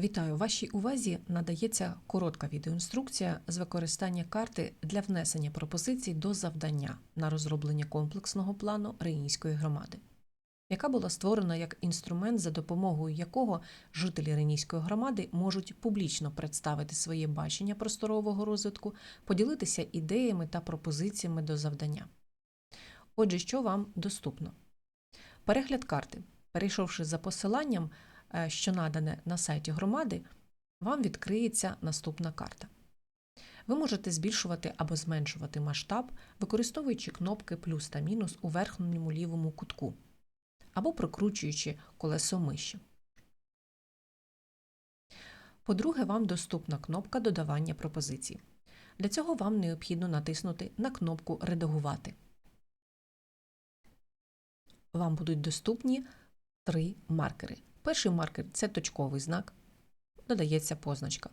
Вітаю! Вашій увазі надається коротка відеоінструкція з використання карти для внесення пропозицій до завдання на розроблення комплексного плану Рейнської громади, яка була створена як інструмент, за допомогою якого жителі Рейнійської громади можуть публічно представити своє бачення просторового розвитку, поділитися ідеями та пропозиціями до завдання. Отже, що вам доступно? Перегляд карти. Перейшовши за посиланням, що надане на сайті громади, вам відкриється наступна карта. Ви можете збільшувати або зменшувати масштаб, використовуючи кнопки плюс та мінус у верхньому лівому кутку, або прокручуючи колесо миші. По-друге, вам доступна кнопка додавання пропозицій. Для цього вам необхідно натиснути на кнопку Редагувати. Вам будуть доступні три маркери. Перший маркер це точковий знак, додається позначка.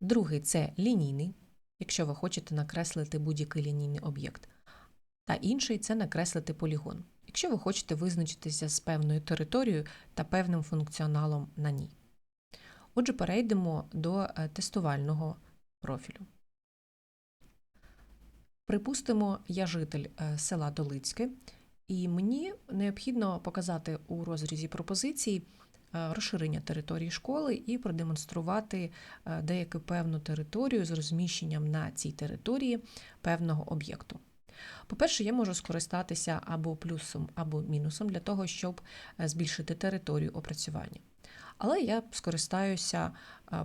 Другий це лінійний, якщо ви хочете накреслити будь-який лінійний об'єкт. Та інший це накреслити полігон, якщо ви хочете визначитися з певною територією та певним функціоналом на ній. Отже, перейдемо до е, тестувального профілю. Припустимо, я житель е, села Долицьке, і мені необхідно показати у розрізі пропозицій е, розширення території школи і продемонструвати е, деяку певну територію з розміщенням на цій території певного об'єкту. По-перше, я можу скористатися або плюсом, або мінусом для того, щоб е, збільшити територію опрацювання. Але я скористаюся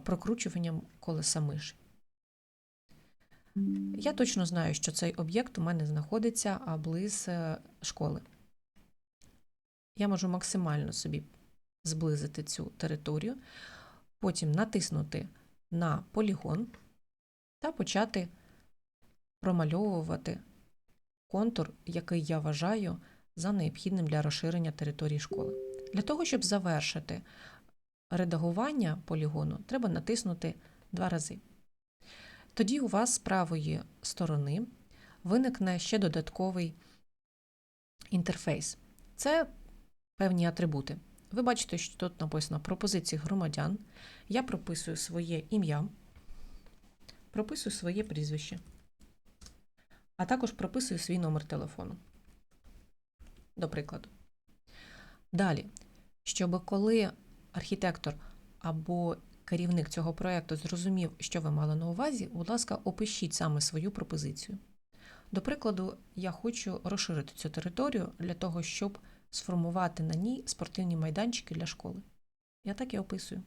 прокручуванням колеса миші. Я точно знаю, що цей об'єкт у мене знаходиться близ е, школи. Я можу максимально собі зблизити цю територію, потім натиснути на полігон та почати промальовувати контур, який я вважаю за необхідним для розширення території школи. Для того, щоб завершити редагування полігону, треба натиснути два рази. Тоді у вас з правої сторони виникне ще додатковий інтерфейс. Це певні атрибути. Ви бачите, що тут написано пропозиції громадян. Я прописую своє ім'я, прописую своє прізвище, а також прописую свій номер телефону. До прикладу. Далі, щоб коли архітектор або керівник цього проєкту зрозумів, що ви мали на увазі, будь ласка, опишіть саме свою пропозицію. До прикладу, я хочу розширити цю територію для того, щоб сформувати на ній спортивні майданчики для школи. Я так і описую.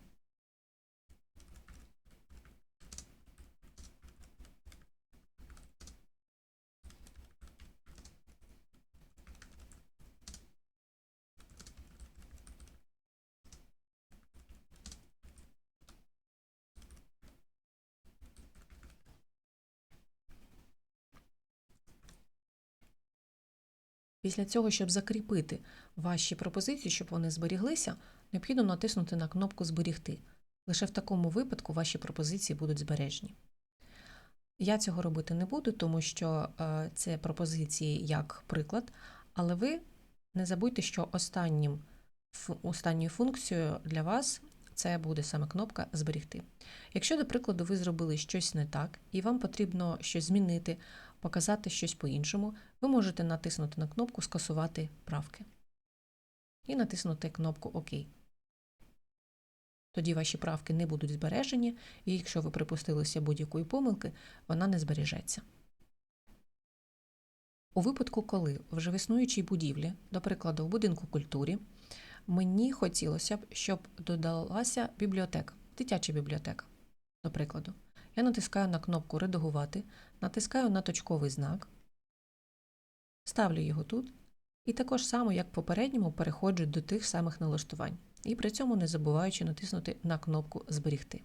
Після цього, щоб закріпити ваші пропозиції, щоб вони зберіглися, необхідно натиснути на кнопку Зберігти. Лише в такому випадку ваші пропозиції будуть збережені. Я цього робити не буду, тому що е, це пропозиції як приклад, але ви не забудьте, що останнім, останньою функцією для вас це буде саме кнопка Зберігти. Якщо, до прикладу, ви зробили щось не так, і вам потрібно щось змінити, показати щось по-іншому, ви можете натиснути на кнопку Скасувати правки і натиснути кнопку ОК. Тоді ваші правки не будуть збережені, і якщо ви припустилися будь-якої помилки, вона не збережеться. У випадку, коли вже в існуючій будівлі, до прикладу, в будинку культурі, мені хотілося б, щоб додалася бібліотека, дитяча бібліотека, до прикладу. Я натискаю на кнопку Редагувати, натискаю на точковий знак, ставлю його тут, і також само, як в попередньому, переходжу до тих самих налаштувань. І при цьому не забуваючи натиснути на кнопку Зберігти.